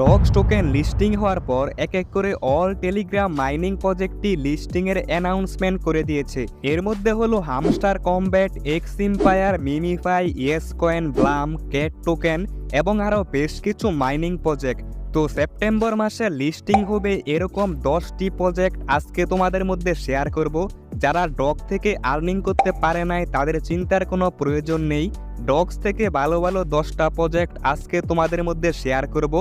Dogs token listing হওয়ার পর এক এক করে অল টেলিগ্রাম মাইনিং প্রজেক্টটি লিস্টিং এর অ্যানাউন্সমেন্ট করে দিয়েছে। এর মধ্যে হলো Hamster Kombat X Empire Memefi Yescoin Blum, cat token এবং আরও বেশ কিছু মাইনিং প্রজেক্ট। তো সেপ্টেম্বর মাসে লিস্টিং হবে এরকম দশটি প্রজেক্ট আজকে তোমাদের মধ্যে শেয়ার করব। যারা ডগ থেকে আর্নিং করতে পারে নাই, তাদের চিন্তার কোনো প্রয়োজন নেই। ডগস থেকে ভালো ভালো দশটা প্রজেক্ট আজকে তোমাদের মধ্যে শেয়ার করব।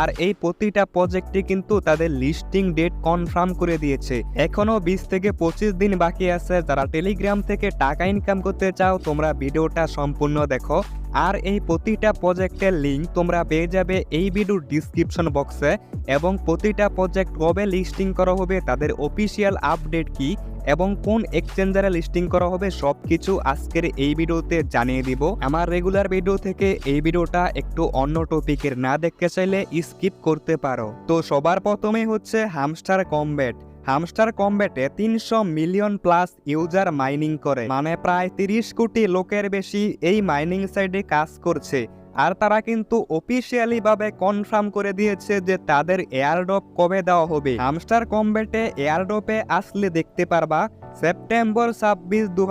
আর এই প্রতিটা প্রজেক্টটি কিন্তু তাদের লিস্টিং ডেট কনফার্ম করে দিয়েছে। এখনও বিশ থেকে পঁচিশ দিন বাকি আছে। যারা টেলিগ্রাম থেকে টাকা ইনকাম করতে চাও, তোমরা ভিডিওটা সম্পূর্ণ দেখো। আর এই প্রতিটা প্রজেক্টের লিঙ্ক তোমরা পেয়ে যাবে এই ভিডিওর ডিসক্রিপশন বক্সে। এবং প্রতিটা প্রজেক্ট কবে লিস্টিং করা হবে, তাদের অফিসিয়াল আপডেট কি এবং কোন এক্সচেঞ্জারে লিস্টিং করা হবে সব কিছু আজকের এই ভিডিওতে জানিয়ে দিব। আমার রেগুলার ভিডিও থেকে এই ভিডিওটা একটু অন্য টপিকের না দেখতে চাইলে স্কিপ করতে পারো। তো সবার প্রথমেই হচ্ছে হামস্টার কমব্যাট। হামস্টার কমব্যাটে তিনশো মিলিয়ন প্লাস ইউজার মাইনিং করে। মানে প্রায় তিরিশ কোটি লোকের বেশি এই মাইনিং সাইডে কাজ করছে। আর তারা কিন্তু অফিসিয়ালি ভাবে কনফার্ম করে দিয়েছে যে তাদের এয়ারড্রপ কবে দেওয়া হবে। হামস্টার কমব্যাটে এয়ারড্রপে আসলে দেখতে পারবা সেপ্টেম্বর ছাব্বিশ দু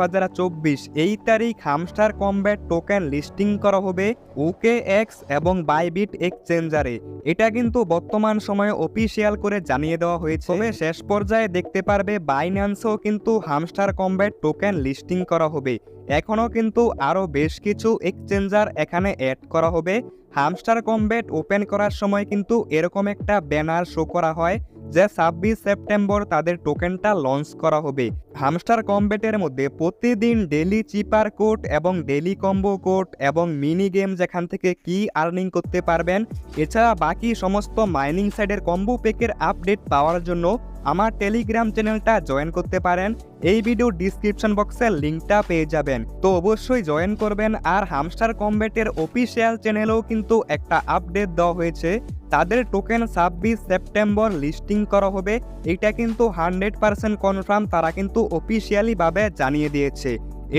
এই তারিখ হামস্টার কমব্যাট টোকেন লিস্টিং করা হবে ওকে এক্স এবং বাইবিট এক্সচেঞ্জারে এটা কিন্তু বর্তমান সময়ে অফিসিয়াল করে জানিয়ে দেওয়া হয়েছে। তবে শেষ পর্যায়ে দেখতে পারবে বাইন্যান্সও কিন্তু হামস্টার কমব্যাট টোকেন লিস্টিং করা হবে। এখনও কিন্তু আরও বেশ কিছু এক্সচেঞ্জার এখানে অ্যাড করা হবে। হামস্টার কমব্যাট ওপেন করার সময় কিন্তু এরকম একটা ব্যানার শো করা হয়। যে ছাব্বিশ সেপ্টেম্বর তাদের টোকেনটা লঞ্চ করা হবে। হামস্টার কমব্যাটের মধ্যে প্রতিদিন ডেলি চিপার কোড এবং ডেলি কম্বো কোড এবং মিনি গেম যেখান থেকে কি আর্নিং করতে পারবেন। এছাড়া বাকি সমস্ত মাইনিং সাইডের কম্বো পেকের আপডেট পাওয়ার জন্য আমার টেলিগ্রাম চ্যানেলটা জয়েন করতে পারেন। এই ভিডিও ডিসক্রিপশন বক্সের লিঙ্কটা পেয়ে যাবেন। তো অবশ্যই জয়েন করবেন আর হামস্টার কমব্যাটের অফিসিয়াল চ্যানেলেও কিন্তু একটা আপডেট দেওয়া হয়েছে। তাদের টোকেন ছাব্বিশ সেপ্টেম্বর লিস্টিং করা হবে। এটা কিন্তু হান্ড্রেড পার্সেন্ট কনফার্ম তারা কিন্তু অফিসিয়ালিভাবে জানিয়ে দিয়েছে।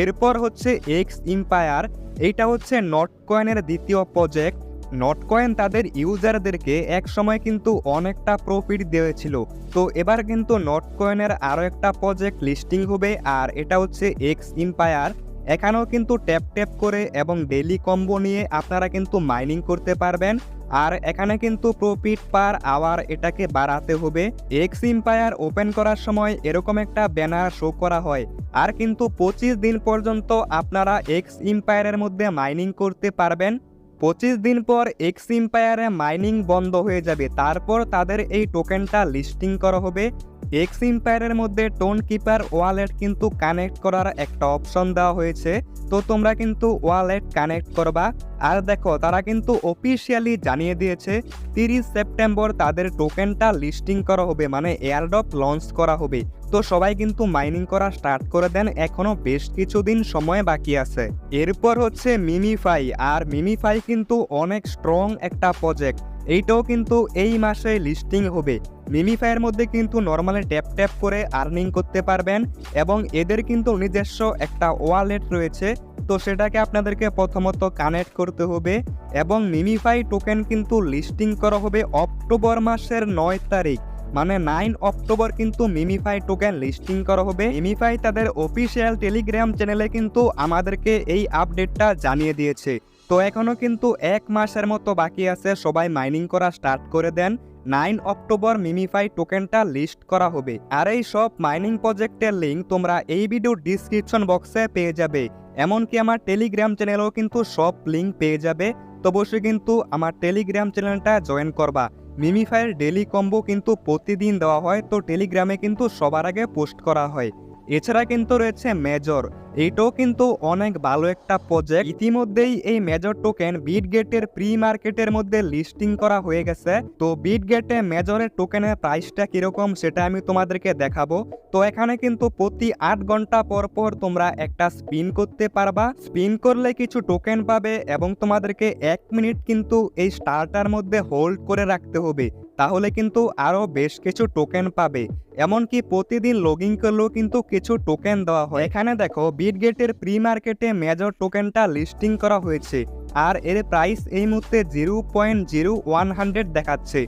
এরপর হচ্ছে এক্স ইম্পায়ার এইটা হচ্ছে নট কয়েনের দ্বিতীয় প্রজেক্ট নট কয়েন তাদের ইউজারদেরকে এক সময় কিন্তু অনেকটা প্রফিট দিয়েছিল। তো এবার কিন্তু নট কয়েনের আরও একটা প্রজেক্ট লিস্টিং হবে, আর এটা হচ্ছে এক্স ইম্পায়ার এখানেও কিন্তু ট্যাপ ট্যাপ করে এবং ডেলি কম্বো নিয়ে আপনারা কিন্তু মাইনিং করতে পারবেন। আর এখানে কিন্তু প্রফিট পার আওয়ার এটাকে বাড়াতে হবে। এক্স ইম্পায়ার ওপেন করার সময় এরকম একটা ব্যানার শো করা হয়। আর কিন্তু পঁচিশ দিন পর্যন্ত আপনারা এক্স ইম্পায়ারের মধ্যে মাইনিং করতে পারবেন। পঁচিশ দিন পর এক্স ইম্পায়ারে মাইনিং বন্ধ হয়ে যাবে। তারপর তাদের এই টোকেনটা লিস্টিং করা হবে। এক্স ইম্পায়ারের মধ্যে টোন কিপার ওয়ালেট কিন্তু কানেক্ট করার একটা অপশন দেওয়া হয়েছে। তো তোমরা কিন্তু ওয়ালেট কানেক্ট করবা। আর দেখো, তারা কিন্তু অফিসিয়ালি জানিয়ে দিয়েছে, তিরিশ সেপ্টেম্বর তাদের টোকেনটা লিস্টিং করা হবে মানে এয়ারড্রপ লঞ্চ করা হবে। তো সবাই কিন্তু মাইনিং করা স্টার্ট করে দেন, এখনও বেশ কিছুদিন সময় বাকি আছে। এরপর হচ্ছে মিমিফাই আর মিমিফাই কিন্তু অনেক স্ট্রং একটা প্রজেক্ট এইটাও কিন্তু এই মাসে লিস্টিং হবে। মিমিফাইয়ের মধ্যে কিন্তু নর্মালি ট্যাপ ট্যাপ করে আর্নিং করতে পারবেন এবং এদের কিন্তু নিজস্ব একটা ওয়ালেট রয়েছে, তো সেটাকে আপনাদেরকে প্রথমত কানেক্ট করতে হবে এবং মিমিফাই টোকেন কিন্তু লিস্টিং করা হবে অক্টোবর মাসের নয় তারিখ। মানে নাইন অক্টোবর কিন্তু মিমিফাই টোকেন লিস্টিং করা হবে। মিমিফাই তাদের অফিসিয়াল টেলিগ্রাম চ্যানেলে কিন্তু আমাদেরকে এই আপডেটটা জানিয়ে দিয়েছে। তো এখনও কিন্তু এক মাসের মতো বাকি আছে, সবাই মাইনিং করা স্টার্ট করে দেন। নাইন অক্টোবর মিমিফাই টোকেনটা লিস্ট করা হবে। আর এই সব মাইনিং প্রজেক্টের লিঙ্ক তোমরা এই ভিডিওর ডিসক্রিপশন বক্সে পেয়ে যাবে। এমনকি আমার টেলিগ্রাম চ্যানেলেও কিন্তু সব লিঙ্ক পেয়ে যাবে। তো অবশ্যই কিন্তু আমার টেলিগ্রাম চ্যানেলটা জয়েন করবা। মিমিফাইয়ের ডেলি কম্বো কিন্তু প্রতিদিন দেওয়া হয়, তো টেলিগ্রামে কিন্তু সবার আগে পোস্ট করা হয়। এছাড়া কিন্তু রয়েছে মেজর এইটাও কিন্তু অনেক ভালো একটা প্রজেক্ট ইতিমধ্যেই এই মেজর টোকেন বিট গেটের প্রি মার্কেটের মধ্যে লিস্টিং করা হয়ে গেছে। তো বিট গেটে মেজরের টোকেনের প্রাইসটা কীরকম সেটা আমি তোমাদেরকে দেখাবো। তো এখানে কিন্তু প্রতি আট ঘণ্টা পর পর তোমরা একটা স্পিন করতে পারবা। স্পিন করলে কিছু টোকেন পাবে এবং তোমাদেরকে এক মিনিট কিন্তু এই স্টারটার মধ্যে হোল্ড করে রাখতে হবে। তাহলে কিন্তু আরও বেশ কিছু টোকেন পাবে। এমনকি প্রতিদিন লগ ইন করলেও কিন্তু কিছু টোকেন দেওয়া হয়। এখানে দেখো বিটগেটের প্রি মার্কেটে মেজর টোকেনটা লিস্টিং করা হয়েছে। আর এর প্রাইস এই মুহূর্তে zero point zero one hundred দেখাচ্ছে।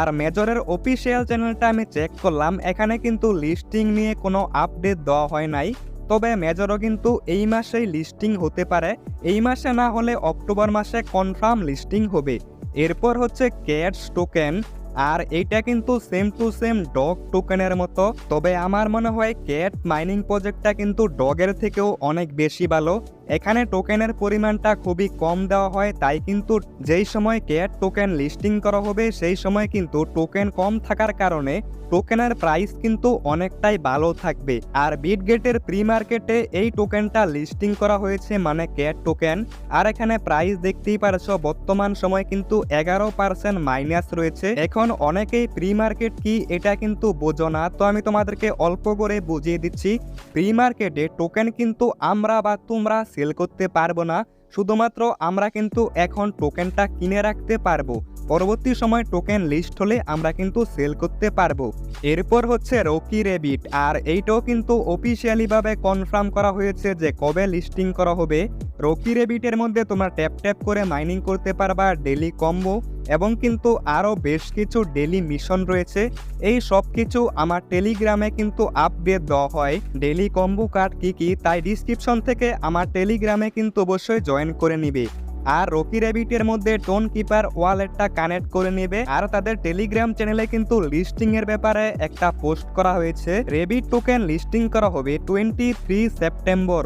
আর মেজরের অফিসিয়াল চ্যানেলটা আমি চেক করলাম, এখানে কিন্তু লিস্টিং নিয়ে কোনো আপডেট দেওয়া হয় নাই। তবে মেজরও কিন্তু এই মাসেই লিস্টিং হতে পারে। এই মাসে না হলে অক্টোবর মাসে কনফার্ম লিস্টিং হবে। এরপর হচ্ছে ক্যাটস টোকেন আর এইটা কিন্তু সেম টু সেম ডগ টোকেনের মতো। তবে আমার মনে হয় ক্যাট মাইনিং প্রজেক্টটা কিন্তু ডগের থেকেও অনেক বেশি ভালো। এখানে টোকেনের পরিমাণটা খুবই কম দেওয়া হয়, তাই কিন্তু যেই সময় ক্যাট টোকেন লিস্টিং করা হবে, সেই সময় কিন্তু টোকেন কম থাকার কারণে টোকেনের প্রাইস কিন্তু অনেকটাই ভালো থাকবে। আর বিটগেটের প্রি মার্কেটে এই টোকেনটা লিস্টিং করা হয়েছে মানে ক্যাট টোকেন আর এখানে প্রাইস দেখতেই পারছ, বর্তমান সময় কিন্তু এগারো পার্সেন্ট মাইনাস রয়েছে। এখন অনেকেই প্রি মার্কেট কি এটা কিন্তু বোঝো না। তো আমি তোমাদেরকে অল্প করে বুঝিয়ে দিচ্ছি প্রি মার্কেটে টোকেন কিন্তু আমরা বা তোমরা সেল করতে পারব না। শুধুমাত্র আমরা কিন্তু এখন টোকেনটা কিনে রাখতে পারব। পরবর্তী সময় টোকেন লিস্ট হলে আমরা কিন্তু সেল করতে পারব। এরপর হচ্ছে রকি রেবিট আর এইটাও কিন্তু অফিসিয়ালিভাবে কনফার্ম করা হয়েছে যে কবে লিস্টিং করা হবে। রকি রেবিটের মধ্যে তোমরা ট্যাপ ট্যাপ করে মাইনিং করতে পারবা ডেলি কম্বো এবং কিন্তু আরও বেশ কিছু ডেলি মিশন রয়েছে। এই সব কিছু আমার টেলিগ্রামে কিন্তু আপডেট দেওয়া হয়। ডেলি কম্বো কার্ড কী কী, তাই ডিসক্রিপশন থেকে আমার টেলিগ্রামে কিন্তু অবশ্যই জয়েন করে নিবে। আর রকি র্যাবিটের মধ্যে টোন কিপার ওয়ালেটটা কানেক্ট করে নেবে। আর তাদের টেলিগ্রাম চ্যানেলে কিন্তু লিস্টিং এর ব্যাপারে একটা পোস্ট করা হয়েছে। রেবিট টোকেন লিস্টিং করা হবে টোয়েন্টি সেপ্টেম্বর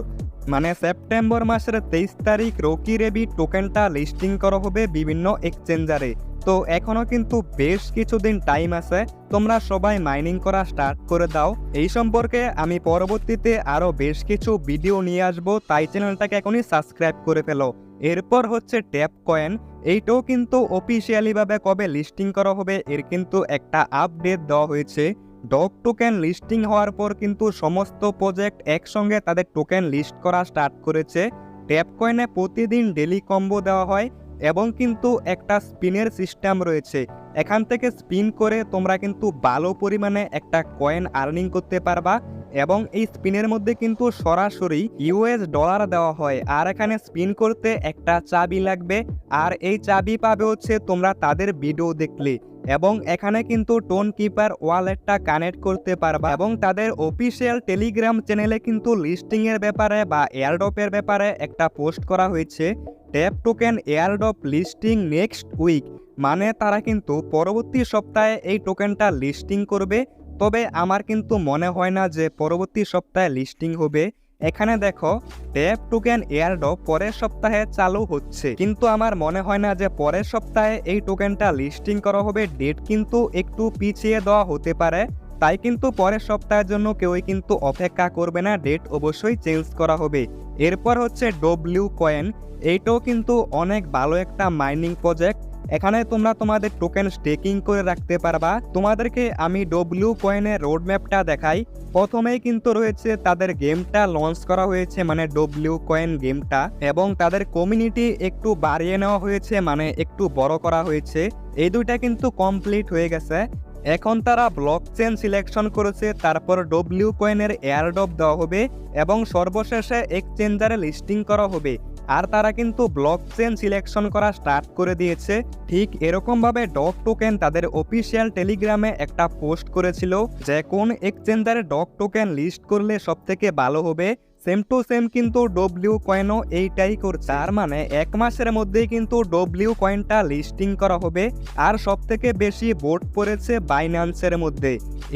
মানে সেপ্টেম্বর মাসের তেইশ তারিখ রকি রেবি টোকেনটা লিস্টিং করা হবে বিভিন্ন এক্সচেঞ্জারে। তো এখনও কিন্তু বেশ কিছুদিন টাইম আছে, তোমরা সবাই মাইনিং করা স্টার্ট করে দাও। এই সম্পর্কে আমি পরবর্তীতে আরও বেশ কিছু ভিডিও নিয়ে আসব, তাই চ্যানেলটাকে এখনই সাবস্ক্রাইব করে ফেলো। এরপর হচ্ছে ট্যাপ কয়েন, এইটাও কিন্তু অফিসিয়ালিভাবে কবে লিস্টিং করা হবে, এর কিন্তু একটা আপডেট দেওয়া হয়েছে। ডগ টোকেন লিস্টিং হওয়ার পর কিন্তু সমস্ত প্রজেক্ট একসঙ্গে তাদের টোকেন লিস্ট করা স্টার্ট করেছে। ট্যাপ কয়েনে প্রতিদিন ডেলি কম্বো দেওয়া হয় এবং কিন্তু একটা স্পিনের সিস্টেম রয়েছে। এখান থেকে স্পিন করে তোমরা কিন্তু ভালো পরিমাণে একটা কয়েন আর্নিং করতে পারবা এবং এই স্পিনের মধ্যে কিন্তু সরাসরি ইউএস ডলার দেওয়া হয়। আর এখানে স্পিন করতে একটা চাবি লাগবে। আর এই চাবি পাবে হচ্ছে তোমরা তাদের ভিডিও দেখলে। এবং এখানে কিন্তু টোন কিপার ওয়ালেটটা কানেক্ট করতে পারবা এবং তাদের অফিসিয়াল টেলিগ্রাম চ্যানেলে কিন্তু লিস্টিং এর ব্যাপারে বা এয়ারডপের ব্যাপারে একটা পোস্ট করা হয়েছে tap token airdrop listing next week. মানে তারা কিন্তু পরবর্তী সপ্তাহে এই টোকেনটা লিস্টিং করবে তবে আমার কিন্তু মনে হয় না যে পরবর্তী সপ্তাহে লিস্টিং হবে। এখানে দেখো ট্যাপ টোকেন এয়ারডপ পরের সপ্তাহে চালু হচ্ছে। কিন্তু আমার মনে হয় না যে পরের সপ্তাহে এই টোকেনটা লিস্টিং করা হবে ডেট কিন্তু একটু পিছিয়ে দেওয়া হতে পারে। তাই কিন্তু পরের সপ্তাহের জন্য কেউই কিন্তু অপেক্ষা করবে না ডেট অবশ্যই চেঞ্জ করা হবে। এরপর হচ্ছে ডব্লিউ কয়েন এইটাও কিন্তু অনেক ভালো একটা মাইনিং প্রজেক্ট এখানে তোমরা তোমাদের টোকেন স্টেকিং করে রাখতে পারবা। তোমাদেরকে আমি ডব্লিউ কয়েনের রোড ম্যাপটা দেখাই। প্রথমেই কিন্তু রয়েছে তাদের গেমটা লঞ্চ করা হয়েছে মানে ডব্লিউ কয়েন গেমটা এবং তাদের কমিউনিটি একটু বাড়িয়ে নেওয়া হয়েছে মানে একটু বড় করা হয়েছে। এই দুইটা কিন্তু কমপ্লিট হয়ে গেছে। এখন তারা ব্লক চেন সিলেকশন করেছে, তারপর ডব্লিউ কয়েনের এয়ারডপ দেওয়া হবে এবং সর্বশেষে এক্সচেঞ্জারে লিস্টিং করা হবে। আর তারা কিন্তু ব্লক চেন সিলেকশন করা স্টার্ট করে দিয়েছে। ঠিক এরকমভাবে ডক টোকেন তাদের অফিসিয়াল টেলিগ্রামে একটা পোস্ট করেছিল যে কোন এক্সচেঞ্জারে ডক টোকেন লিস্ট করলে সবথেকে ভালো হবে। সেম টু সেম কিন্তু ডব্লিউ কয়েনও এইটাই করছে। তার মানে এক মাসের মধ্যেই কিন্তু ডব্লিউ কয়েনটা লিস্টিং করা হবে। আর সব থেকে বেশি ভোট পড়েছে বাইন্যান্সের মধ্যে।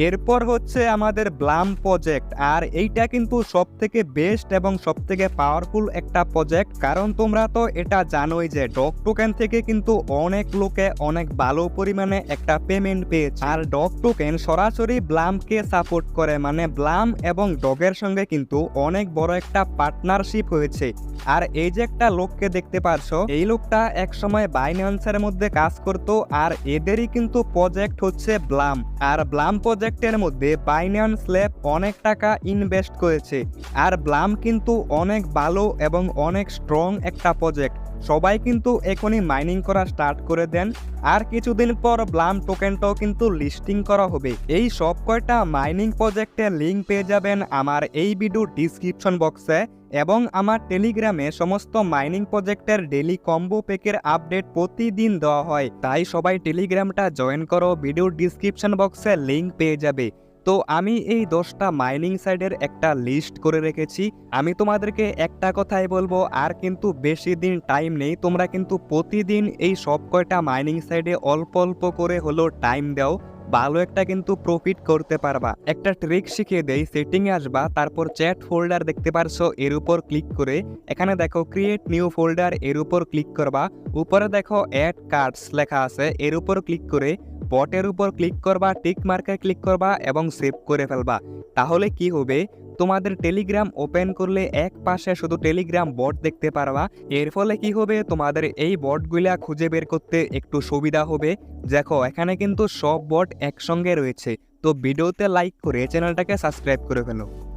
এরপর হচ্ছে আমাদের ব্লাম প্রজেক্ট আর এইটা কিন্তু সব থেকে বেস্ট এবং সব থেকে পাওয়ারফুল একটা প্রজেক্ট কারণ তোমরা তো এটা জানোই যে ডক টোকেন থেকে কিন্তু অনেক লোকে অনেক ভালো পরিমাণে একটা পেমেন্ট পেয়েছে। আর ডক টোকেন সরাসরি ব্লামকে সাপোর্ট করে। মানে ব্লাম এবং ডগের সঙ্গে কিন্তু অনেক বড় একটা পার্টনারশিপ হয়েছে। আর এই যে একটা লোককে দেখতে পারছ এই লোকটা একসময় বাইন্যান্সের মধ্যে কাজ করতো আর এদেরই কিন্তু প্রজেক্ট হচ্ছে ব্লাম আর ব্লাম প্রজেক্ট প্রজেক্টের মধ্যে বাইন্যান্স ল্যাব অনেক টাকা ইনভেস্ট করেছে। আর ব্লাম কিন্তু অনেক ভালো এবং অনেক স্ট্রং একটা প্রজেক্ট সবাই কিন্তু এখনই মাইনিং করা স্টার্ট করে দেন। আর কিছুদিন পর ব্লাম টোকেনটাও কিন্তু লিস্টিং করা হবে। এই সব কয়টা মাইনিং প্রজেক্টের লিঙ্ক পেয়ে যাবেন আমার এই ভিডিও ডিসক্রিপশন বক্সে এবং আমার টেলিগ্রামে সমস্ত মাইনিং প্রজেক্টের ডেলি কম্বো প্যাকের আপডেট প্রতিদিন দেওয়া হয়। তাই সবাই টেলিগ্রামটা জয়েন করো ভিডিওর ডিসক্রিপশন বক্সে লিঙ্ক পেয়ে যাবে। তো আমি এই দশটা মাইনিং সাইডের একটা লিস্ট করে রেখেছি। আমি তোমাদেরকে একটা কথাই বলব, আর কিন্তু বেশি দিন টাইম নেই। তোমরা কিন্তু প্রতিদিন এই সব কয়টা মাইনিং সাইডে অল্প অল্প করে হলেও টাইম দাও। ভালো একটা কিন্তু প্রফিট করতে পারবা। একটা ট্রিক শিখিয়ে দেই সেটিংয়ে আসবা, তারপর চ্যাট ফোল্ডার দেখতে পারছ, এর উপর ক্লিক করে। এখানে দেখো ক্রিয়েট নিউ ফোল্ডার এর উপর ক্লিক করবা। উপরে দেখো অ্যাড কার্ডস লেখা আছে, এর উপর ক্লিক করে। বটের উপর ক্লিক করবা টিক মার্কে ক্লিক করবা এবং সেভ করে ফেলবা। তাহলে কি হবে? তোমাদের টেলিগ্রাম ওপেন করলে এক পাশে শুধু টেলিগ্রাম বট দেখতে পারবা। এর ফলে কি হবে? তোমাদের এই বটগুলা খুঁজে বের করতে একটু সুবিধা হবে। দেখো, এখানে কিন্তু সব বট একসঙ্গে রয়েছে। তো ভিডিওতে লাইক করে চ্যানেলটাকে সাবস্ক্রাইব করে ফেলো।